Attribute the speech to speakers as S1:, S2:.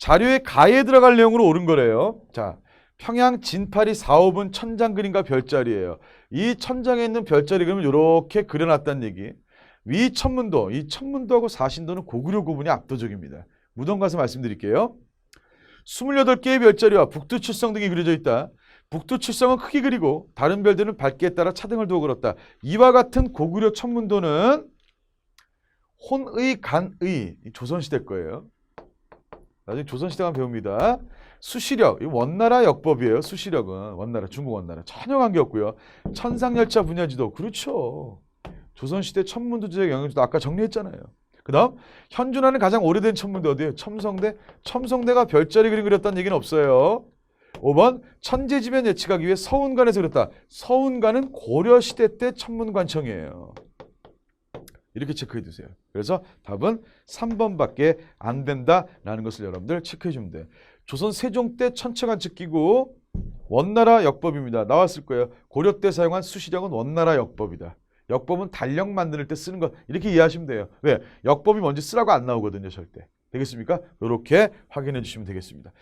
S1: 자료에 가에 들어갈 내용으로 옳은 거래요. 자, 평양 진파리 4, 5분 천장 그림과 별자리예요. 이 천장에 있는 별자리 그림을 이렇게 그려놨다는 얘기. 위 천문도, 이 천문도하고 사신도는 고구려 구분이 압도적입니다. 무덤 가서 말씀드릴게요. 28개의 별자리와 북두칠성 등이 그려져 있다. 북두칠성은 크게 그리고 다른 별들은 밝기에 따라 차등을 두어 그렸다. 이와 같은 고구려 천문도는 혼의 간의 이 조선시대 거예요. 나중에 조선시대 가면 배웁니다. 수시력, 이 원나라 역법이에요. 수시력은 원나라, 중국 원나라 전혀 관계없고요. 천상열차 분야지도 그렇죠. 조선시대 천문도제적 영향도 아까 정리했잖아요. 그 다음 현존하는 가장 오래된 천문도 어디예요? 첨성대. 첨성대가 별자리 그림 그렸다는 얘기는 없어요. 5번 천재지변 예측하기 위해 서운관에서 그렸다. 서운관은 고려시대 때 천문관청이에요. 이렇게 체크해 두세요. 그래서 답은 3번밖에 안 된다라는 것을 여러분들 체크해 주면 돼요. 조선 세종 때 천체관측 기구 원나라 역법입니다. 나왔을 거예요. 고려 때 사용한 수시력은 원나라 역법이다. 역법은 달력 만들 때 쓰는 것 이렇게 이해하시면 돼요. 왜? 역법이 뭔지 쓰라고 안 나오거든요, 절대. 되겠습니까? 이렇게 확인해 주시면 되겠습니다.